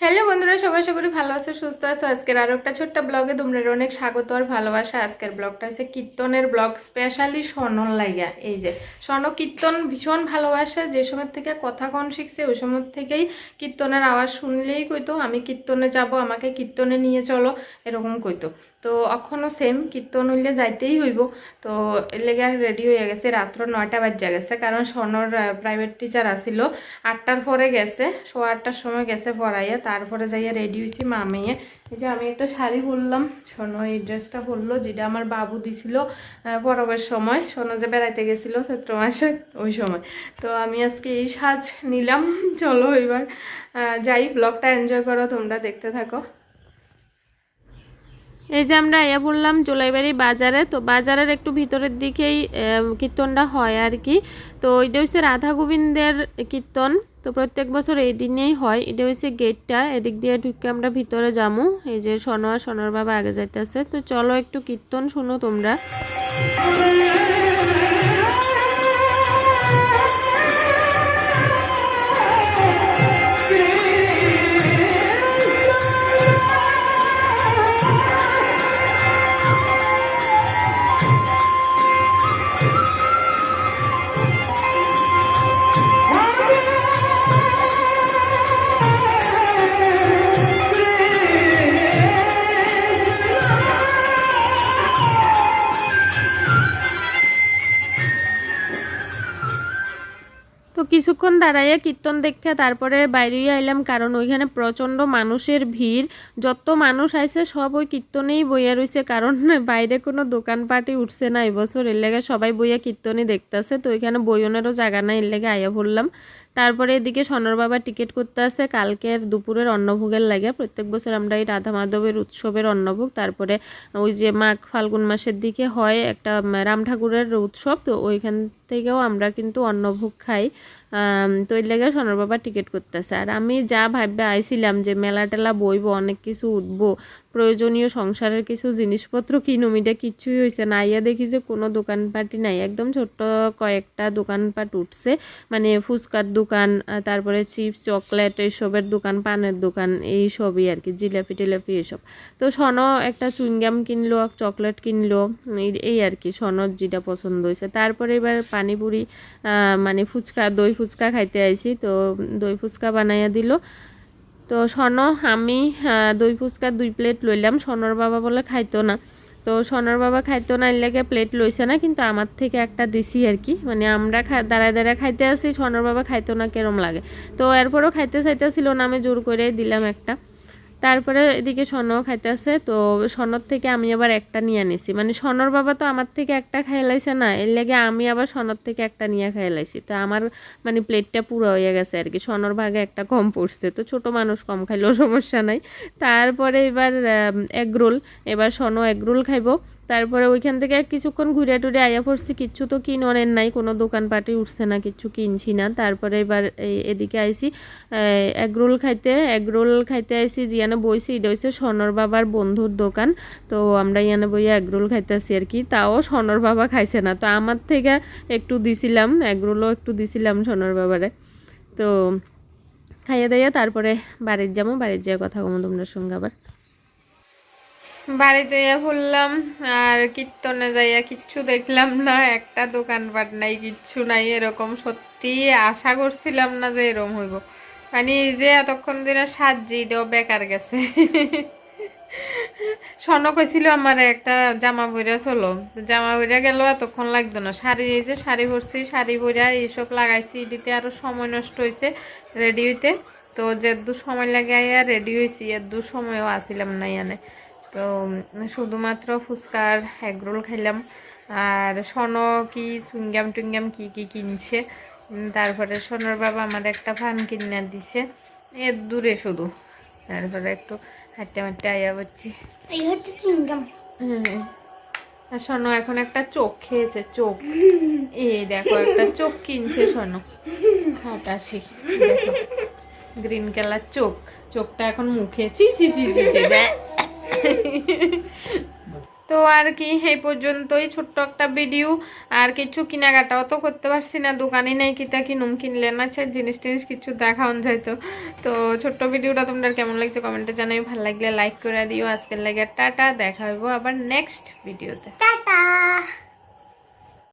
Hello বন্ধুরা, সবাই সকলে ভালো আছো, সুস্থ আছো। আজকের আরও একটা ছোট্ট ব্লগে তোমরা অনেক স্বাগত আর ভালোবাসা। আজকের ব্লগটা হচ্ছে কীর্তনের ব্লগ স্পেশালি স্বর্ণ লাইগা। এই যে স্বর্ণ কীর্তন ভীষণ ভালোবাসা, যে সময় থেকে কথা কন শিখছে, ওই সময় থেকেই কীর্তনের আওয়াজ শুনলেই কইতো, আমি কীর্তনে যাব, আমাকে কীর্তনে নিয়ে চলো, এরকম কইতো। তো এখনও সেম কীর্তন হইলে যাইতেই হইব। তো এর লেগে রেডি হয়ে গেছে, রাত্র নয়টা বাজে গেছে। কারণ স্বর্ণর প্রাইভেট টিচার আসিল। আটটার পরে গেছে, সোয়া আটটার সময় গেছে পড়াইয়া। তারপরে যাইয়া রেডি হয়েছি মামিয়ে। এই যে আমি একটা শাড়ি পরলাম স্বর্ণ এই ড্রেসটা পরলো, যেটা আমার বাবু দিছিল পরবের সময়। স্বর্ণ যে বেড়াইতে গেছিল, চৈত্র মাসে ওই সময়। তো আমি আজকে এই সাজ নিলাম। চলো এবার যাই ব্লগটা এনজয় করো, তোমরা দেখতে থাকো। এই যে আমরা আয়া বললাম জোলাইবাড়ি বাজারে, তো বাজারের একটু ভিতরের দিকেই কীর্তনটা হয় আর কি। তো এটা হচ্ছে রাধা গোবিন্দের কীর্তন, তো প্রত্যেক বছর এই দিনেই হয়। এটা হচ্ছে গেটটা, এদিক দিয়ে ঢুকে আমরা ভিতরে যামু। এই যে সনোয়া সনোর বাবা আগে যাইতেছে। তো চলো একটু কীর্তন শুনো তোমরা। কিছুক্ষণ দাঁড়াইয়া কীর্তন দেখে তারপরে বাইরে আইলাম, কারণ ওইখানে প্রচণ্ড মানুষের ভিড়। যত মানুষ আইছে, সব ওই কীর্তনেই বইয়া রইছে, কারণ বাইরে কোনো দোকানপাটি উঠছে না এবছর এর লেগে সবাই বইয়া কীর্তনই দেখতেছে, তো ওইখানে বইয়নেরও জায়গা নাই, এর লেগে আইয়া পড়লাম। তারপরে এদিকে সনর বাবা টিকিট করতে আছে কালকের দুপুরের অন্নভোগের লাগে। প্রত্যেক বছর আমরা এই রাধা মাধবের উৎসবের অন্নভোগ। তারপরে ওই যে মাঘ ফাল্গুন মাসের দিকে হয় একটা রাম ঠাকুরের উৎসব, তো ওইখান থেকেও আমরা কিন্তু অন্নভোগ খাই। তো এর লেগে সোনার বাবা টিকিট করতেছে। আর আমি যা ভাববে, আইছিলাম যে মেলা টেলা বইব, অনেক কিছু উঠবো। প্রয়োজনীয় সংসারের কিছু জিনিসপত্র কিনুম। এটা কিছুই হয়েছে না। আইয়া দেখি যে কোনো দোকানপাটি নাই। একদম ছোট্ট কয়েকটা দোকানপাট উঠছে। মানে ফুচকার দোকান তারপরে চিপস, চকলেট এইসবের দোকান, পানের দোকান, এই সবই আর কি, জিলাপি টিলাপি এইসব তো সন একটা চুইংগাম কিনলো চকলেট কিনলো, এই- এই আর কি সনর যেটা পছন্দ হয়েছে। তারপরে এবার পানিপুরি মানে ফুচকা, দই ফুচকা খাইতে আইছি। তো দই ফুচকা বানাইয়া দিল। তো স্বর্ণ আমি দই ফুচকা, দুই প্লেট লইলাম। স্বর্ণর বাবা বলে খাইতো না। তো স্বর্ণর বাবা খাইতো না, এর লেগে প্লেট লইছে না, কিন্তু আমার থেকে একটা দিছি আর কি। মানে আমরা দাঁড়ায় দাঁড়ায় খাইতে আসি স্বর্ণর বাবা খাইতো না, কেরম লাগে। তো এরপরও খাইতে চাইতেছিল না, আমি জোর করে দিলাম একটা। তারপরে এদিকে স্বর্ণও খাইতে আছে তো স্বর্ণর থেকে আমি আবার একটা নিয়ে নিছি মানে স্বর্ণর বাবা তো আমার থেকে একটা খাইলাইছে না, এর লেগে আমি আবার স্বর্ণর থেকে একটা নিয়ে খাইলাইছি তো আমার মানে প্লেটটা পুরো হয়ে গেছে আর কি, স্বর্ণর ভাগে একটা কম পড়ছে। তো ছোট মানুষ কম খাইলেও সমস্যা নাই। তারপরে এবার এগরোল এবার স্বর্ণ এগরোল খাইবো। তারপরে ওইখান থেকে কিছুক্ষণ ঘুরে টুরে আয়া পড়ছি, কিচ্ছু তো কিননের নাই, কোনো দোকান দোকানপাটে উঠছে না, কিচ্ছু কিনছি না। তারপরে এবার এদিকে আইসি এগ রোল খাইতে এগ রোল খাইতে আইসি জিয়ানে বইছি, এটা হচ্ছে স্বর্ণর বাবার বন্ধুর দোকান। তো আমরা ইয়ানে বইয়া এগ রোল খাইতেছি আর কি, তাও স্বর্ণর বাবা খাইছে না। তো আমার থেকে একটু দিছিলাম এগ রোলও একটু দিছিলাম স্বর্ণর বাবারে। তো খাইয়া দাইয়া তারপরে বাড়ির যাব বাড়ির যেয়ে কথা কমো তোমরা সঙ্গে আবার। বাড়িতে বললাম, আর কীর্তনে যাইয়া কিচ্ছু দেখলাম না, একটা দোকানপাট নাই, কিচ্ছু নাই, এরকম সত্যি আশা করছিলাম না যে এরকম হইব। মানে এই যে এতক্ষণ দিনে সাজি এটাও বেকার গেছে। স্বর্ণ কইছিল আমার একটা জামা বইরা চলো। জামা বইরা গেল এতক্ষণ লাগতো না। শাড়ি এই যে শাড়ি পরছি, শাড়ি বইরা এইসব লাগাইছি এদিতে আরও সময় নষ্ট হয়েছে রেডি হইতে। তো যে দু সময় লাগে আইয়া রেডি হয়েছি এর দু সময়ও আসিলাম না ইয়ানে। তো শুধুমাত্র ফুচকার এগরোল খাইলাম। আর সোনো কি চুইংগাম টুইংগাম কি কি কিনছে? তারপরে সোনার বাবা আমার একটা ফান কিনে দিছে। এর দূরে শুধু। তারপরে একটু হাঁটতে হাঁটতে আয়া করছি আর সোনো এখন একটা চোখ খেয়েছে চোখ। এই দেখো একটা চোখ কিনছে সোনো হাতাশি। দেখো গ্রিন কালার চোখ। চোখটা এখন মুখে। চি চি চি চি চি ব্যাঁ। তো আর কি এই পর্যন্তই ছোট্ট একটা ভিডিও আর কিছু কেনাকাটাও তো করতে পারছি না, দোকানে নাই কিতা কিনুম, কিনলে না সে জিনিস টিনিস কিছু দেখাও যাইতো তো। ছোট্ট ভিডিওটা তোমাদের কেমন লাগছে কমেন্টে জানাই ভালো লাগলে লাইক করে দিও। আজকের লাগে টাটা, দেখা হইব আবার নেক্সট ভিডিওতে